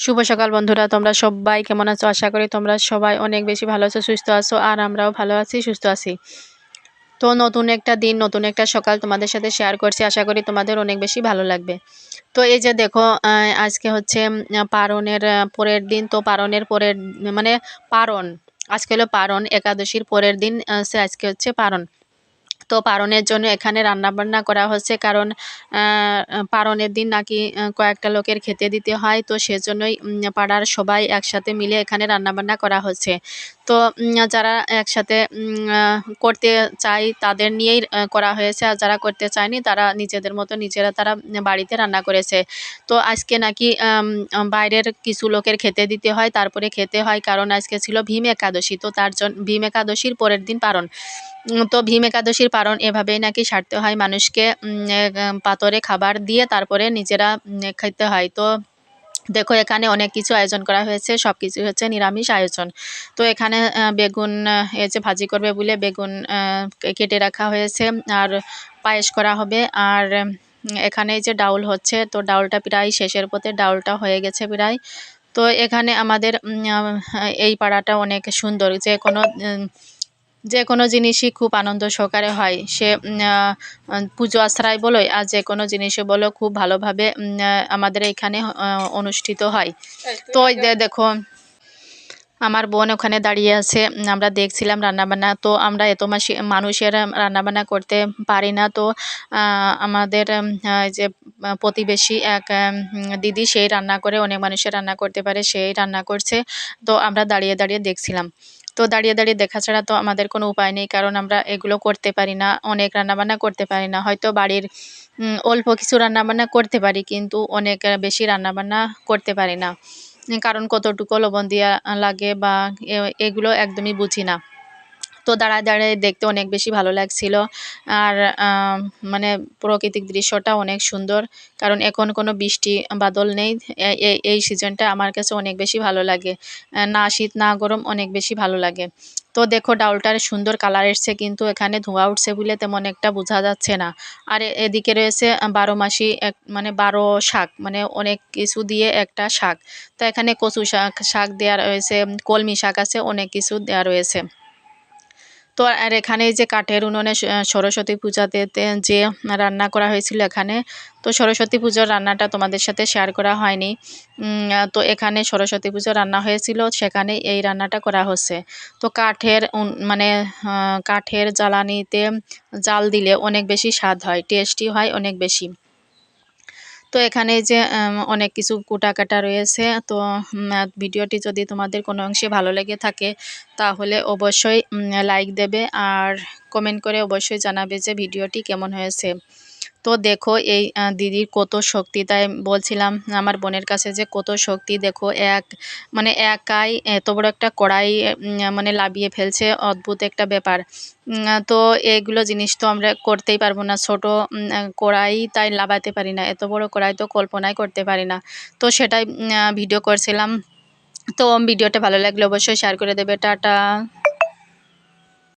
শুভ সকাল বন্ধুরা, তোমরা সবাই কেমন আছো? আশা করি তোমরা সবাই অনেক বেশি ভালো আছো, সুস্থ আছো, আর আমরাও ভালো আছি, সুস্থ আছি। তো নতুন একটা দিন, নতুন একটা সকাল তোমাদের সাথে শেয়ার করছি, আশা করি তোমাদের অনেক বেশি ভালো লাগবে। তো এই যে দেখো আজকে হচ্ছে পারণের পরের দিন, তো পারণের পরের মানে পারণ, আজকে হলো পারণ, একাদশীর পরের দিন সে আজকে হচ্ছে পারণ। তো পারণের জন্য এখানে রান্নাবান্না করা হচ্ছে কারণ পারণের দিন নাকি কয়েকটা লোকের খেতে দিতে হয়। তো সেজন্যই পাড়ার সবাই একসাথে মিলে এখানে রান্নাবান্না করা হচ্ছে। তো যারা একসাথে করতে চায় তাদের নিয়েই করা হয়েছে। আর যারা করতে চায়নি তারা নিজেদের মতো নিজেরা তারা বাড়িতে রান্না করেছে। তো আজকে নাকি বাইরের কিছু লোকের খেতে দিতে হয়, তারপরে খেতে হয় কারণ আজকে ছিল ভীম একাদশী। তো তার জন্য ভীম একাদশীর পরের দিন পারণ। তো ভীম একাদশীর পারণ এভাবেই নাকি সারতে হয় মানুষকে পাতরে খাবার দিয়ে তারপরে নিজেরা খেতে হয়। তো দেখো এখানে অনেক কিছু আয়োজন করা হয়েছে সব কিছু হচ্ছে নিরামিষ আয়োজন। তো এখানে বেগুন যে ভাজি করবে বলে বেগুন কেটে রাখা হয়েছে আর পায়েস করা হবে। আর এখানে যে ডাউল হচ্ছে, তো ডাউলটা প্রায় শেষের পথে ডাউলটা হয়ে গেছে প্রায়। তো এখানে আমাদের এই পাড়াটা অনেক সুন্দর যে কোনো যে কোনো জিনিসই খুব আনন্দ সহকারে হয়। সে পুজো আশ্রয় বলোই আর যে কোনো জিনিসে বলো খুব ভালোভাবে আমাদের এখানে অনুষ্ঠিত হয়। তো দেখো আমার বোন ওখানে দাঁড়িয়ে আছে আমরা দেখছিলাম রান্নাবান্না। তো আমরা এত মাসি মানুষের রান্নাবান্না করতে পারি না। তো আমাদের যে প্রতিবেশী এক দিদি সেই রান্না করে অনেক মানুষের রান্না করতে পারে সেই রান্না করছে। তো আমরা দাঁড়িয়ে দাঁড়িয়ে দেখছিলাম। তো দাঁড়িয়ে দাঁড়িয়ে দেখা ছাড়া তো আমাদের কোনো উপায় নেই, কারণ আমরা এগুলো করতে পারি না, অনেক রান্নাবান্না করতে পারি না। হয়তো বাড়ির অল্প কিছু রান্নাবান্না করতে পারি, কিন্তু অনেক বেশি রান্নাবান্না করতে পারি না। কারণ কতটুকু লবণ দেওয়া লাগে বা এগুলো একদমই বুঝি না। তো দাঁড়ায় দাঁড়ায় দেখতে অনেক বেশি ভালো লাগছিল। আর মানে প্রাকৃতিক দৃশ্যটা অনেক সুন্দর, কারণ এখন কোনো বৃষ্টি, বাদল নেই। এই সিজনটা আমার কাছে অনেক বেশি ভালো লাগে। না শীত, না গরম অনেক বেশি ভালো লাগে। তো দেখো ডাউলটার সুন্দর কালার এসছে, কিন্তু এখানে ধোঁয়া উঠছে বলে তেমন একটা বোঝা যাচ্ছে না। আর এদিকে রয়েছে বারো মাসি, এক মানে বারো শাক মানে অনেক কিছু দিয়ে একটা শাক। তো এখানে কচু শাক শাক দেওয়া রয়েছে, কলমি শাক আছে, অনেক কিছু দেওয়া রয়েছে। তো আর এখানে যে কাঠের উনুনে সরস্বতী পূজাতে যে রান্না করা হয়েছিল এখানে, তো সরস্বতী পুজোর রান্নাটা তোমাদের সাথে শেয়ার করা হয়নি। তো এখানে সরস্বতী পুজো রান্না হয়েছিল, সেখানে এই রান্নাটা করা হচ্ছে। তো কাঠের মানে কাঠের জ্বালানিতে জাল দিলে অনেক বেশি স্বাদ হয়, টেস্টি হয় অনেক বেশি। তো এখানে যে অনেক কিছু কাটা রয়েছে, তো ভিডিওটি যদি তোমাদের কোনো অংশে ভালো লেগে থাকে, তাহলে অবশ্যই লাইক দেবে আর কমেন্ট করে অবশ্যই জানাবে যে ভিডিওটি কেমন হয়েছে। তো দেখো এই দিদির কত শক্তি, তাই বলছিলাম আমার বোনের কাছে যে কত শক্তি, দেখো এক মানে একাই এত বড় একটা কড়াই মানে লাভিয়ে ফেলছে, অদ্ভুত একটা ব্যাপার। তো এগুলো জিনিস তো আমরা করতেই পারব না, ছোট কড়াই তাই লাভাতে পারি না, এত বড় কড়াই তো কল্পনাই করতে পারি না। তো সেটাই ভিডিও করছিলাম। তো ভিডিওটা ভালো লাগলে অবশ্যই শেয়ার করে দেবে, টাটা।